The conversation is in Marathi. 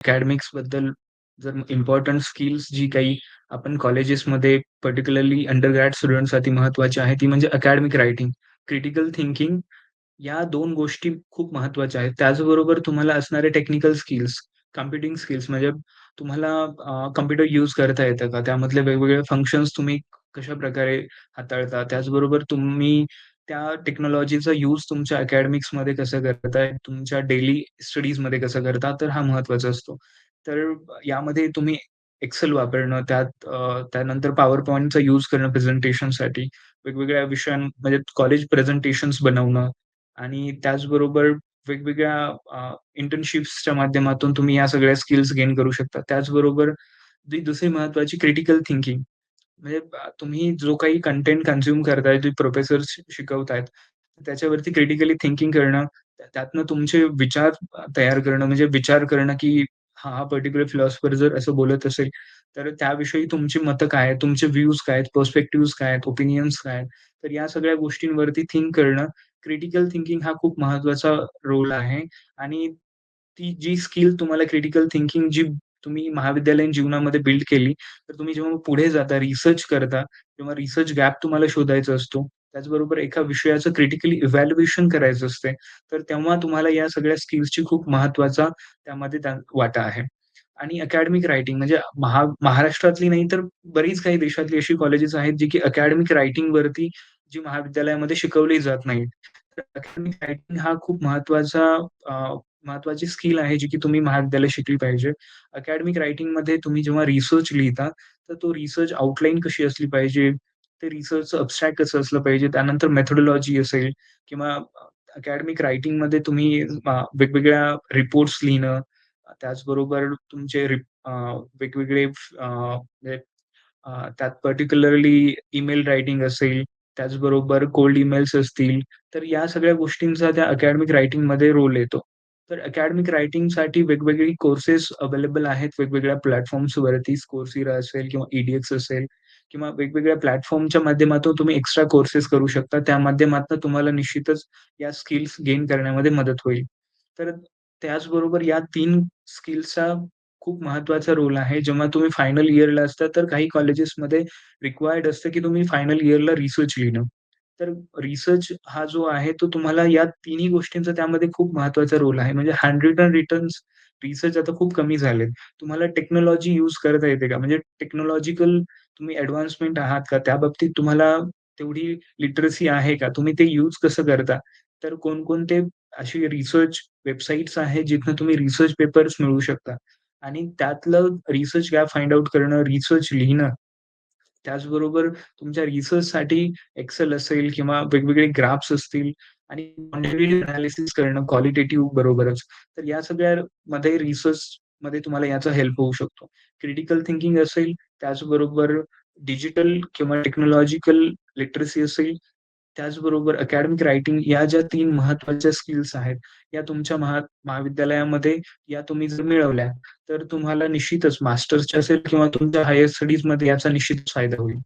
अकॅडमिक्सबद्दल जर इम्पॉर्टंट स्किल्स जी काही आपण कॉलेजेसमध्ये पर्टिक्युलरली अंडरग्रॅड स्टुडंटसाठी महत्वाची आहे, ती म्हणजे अकॅडमिक रायटिंग, क्रिटिकल थिंकिंग या दोन गोष्टी खूप महत्त्वाच्या आहेत. त्याचबरोबर तुम्हाला असणारे टेक्निकल स्किल्स, कॉम्प्युटिंग स्किल्स म्हणजे तुम्हाला अ, कॉम्प्युटर यूज करता येतं का? त्यामधले वेगवेगळे फंक्शन्स तुम्ही कशाप्रकारे हाताळता? त्याचबरोबर तुम्ही त्या टेक्नॉलॉजीचा यूज तुमच्या अकॅडमिक्समध्ये कसं करताय? तुमच्या डेली स्टडीजमध्ये कसं करता? तर हा महत्त्वाचा असतो. तर यामध्ये तुम्ही एक्सेल वापरणं, त्यात त्यानंतर पॉवर पॉईंटचा यूज करणं प्रेझेंटेशनसाठी, वेगवेगळ्या विषयां म्हणजे कॉलेज प्रेझेंटेशन्स बनवणं आणि त्याचबरोबर वेगवेगळ्या इंटर्नशिप्सच्या माध्यमातून तुम्ही या सगळ्या स्किल्स गेन करू शकता. त्याचबरोबर जी दुसरी महत्वाची क्रिटिकल थिंकिंग म्हणजे तुम्ही जो काही कंटेंट कन्झ्युम करताय, जे प्रोफेसर शिकवतायत, त्याच्यावरती क्रिटिकली थिंकिंग करणं, त्यातनं तुमचे विचार तयार करणं, म्हणजे विचार करणं, की हा, हा पर्टिक्युलर फिलॉसॉफर जर असं बोलत असेल, तर त्याविषयी तुमची मतं काय आहेत? तुमचे व्ह्यूज काय आहेत? पर्स्पेक्टिव्ह काय आहेत? ओपिनियन्स काय आहेत? तर या सगळ्या गोष्टींवरती थिंक करणं, क्रिटिकल थिंकिंग हा खूप महत्त्वाचा रोल आहे आणि ती जी स्किल तुम्हाला क्रिटिकल थिंकिंग जी तुम्ही महाविद्यालयीन जीवनामध्ये बिल्ड केली, तर तुम्ही जेव्हा पुढे जाता, रिसर्च करता, किंवा रिसर्च गॅप तुम्हाला शोधायचा असतो. त्याचबरोबर एका विषयाचं क्रिटिकली इव्हॅल्युएशन करायचं असते. तर तेव्हा तुम्हाला या सगळ्या स्किल्सची खूप महत्त्वाचा त्यामध्ये वाटा आहे. आणि अकॅडमिक रायटिंग म्हणजे महा महाराष्ट्रातली नाही तर बरीच काही देशातली अशी कॉलेजेस आहेत, जी की अकॅडमिक रायटिंगवरती जी महाविद्यालयामध्ये शिकवली जात नाहीत. अकॅडमिक रायटिंग हा खूप महत्त्वाचा महत्वाची स्किल आहे, जी की तुम्ही महाविद्यालयात शिकली पाहिजे. अकॅडमिक रायटिंगमध्ये तुम्ही जेव्हा रिसर्च लिहिता, तर तो रिसर्च आउटलाईन कशी असली पाहिजे, ते रिसर्च अब्स्ट्रॅक्ट कसं असलं पाहिजे, त्यानंतर मेथोडॉलॉजी असेल किंवा अकॅडमिक रायटिंगमध्ये तुम्ही वेगवेगळ्या रिपोर्ट्स लिहिणं, त्याचबरोबर तुमचे वेगवेगळे म्हणजे, त्यात पर्टिक्युलरली ईमेल रायटिंग असेल, त्याचबरोबर कोल्ड ईमेल्स असतील, तर या सगळ्या गोष्टींचा त्या अकॅडमिक रायटिंगमध्ये रोल येतो. तर अकॅडमिक रायटिंगसाठी वेगवेगळी कोर्सेस अवेलेबल आहेत वेगवेगळ्या प्लॅटफॉर्म्सवरती. Coursera असेल किंवा ईडीएक्स असेल किंवा वेगवेगळ्या प्लॅटफॉर्मच्या माध्यमातून तुम्ही एक्स्ट्रा कोर्सेस करू शकता. त्या माध्यमातून तुम्हाला निश्चितच या स्किल्स गेन करण्यामध्ये मदत होईल. तर त्याचबरोबर या तीन स्किल्सचा खूप महत्त्वाचा रोल आहे. जेव्हा तुम्ही फायनल इयरला असता, तर काही कॉलेजेसमध्ये रिक्वायर्ड असतं, की तुम्ही फायनल इयरला रिसर्च लिहिणं. तर रिसर्च हा जो आहे, तो तुम्हाला या तिन्ही गोष्टींचा त्यामध्ये खूप महत्त्वाचा रोल आहे. म्हणजे हँड रिटर्न रिटर्न्स रिसर्च आता खूप कमी झालेत. तुम्हाला टेक्नॉलॉजी यूज करता येते का? म्हणजे टेक्नॉलॉजिकल तुम्ही एडव्हान्समेंट आहात का? त्या बाबतीत तुम्हाला तेवढी लिटरसी आहे का? तुम्ही ते यूज कसं करता? तर कोणकोणते अशी रिसर्च वेबसाईट्स आहेत, जिथनं तुम्ही रिसर्च पेपर्स मिळवू शकता आणि त्यातलं रिसर्च गॅप फाइंड आउट करणं, रिसर्च लिहिणं, त्याचबरोबर तुमच्या रिसर्चसाठी एक्सेल असेल किंवा वेगवेगळे ग्राफ्स असतील आणि क्वांटिटेटिव्ह एनालिसिस करणं क्वालिटेटिव्ह बरोबरच. तर या सगळ्या मध्ये रिसर्च मध्ये तुम्हाला याचा हेल्प होऊ शकतो. क्रिटिकल थिंकिंग असेल, त्याचबरोबर डिजिटल किंवा टेक्नॉलॉजिकल लिटरसी असेल, त्याचबरोबर अकॅडमिक रायटिंग या ज्या तीन महत्त्वाच्या स्किल्स आहेत, या तुमच्या महा महाविद्यालयामध्ये या तुम्ही जर मिळवल्या, तर तुम्हाला निश्चितच मास्टर्सच्या असेल किंवा तुमच्या हायर स्टडीजमध्ये याचा निश्चितच फायदा होईल.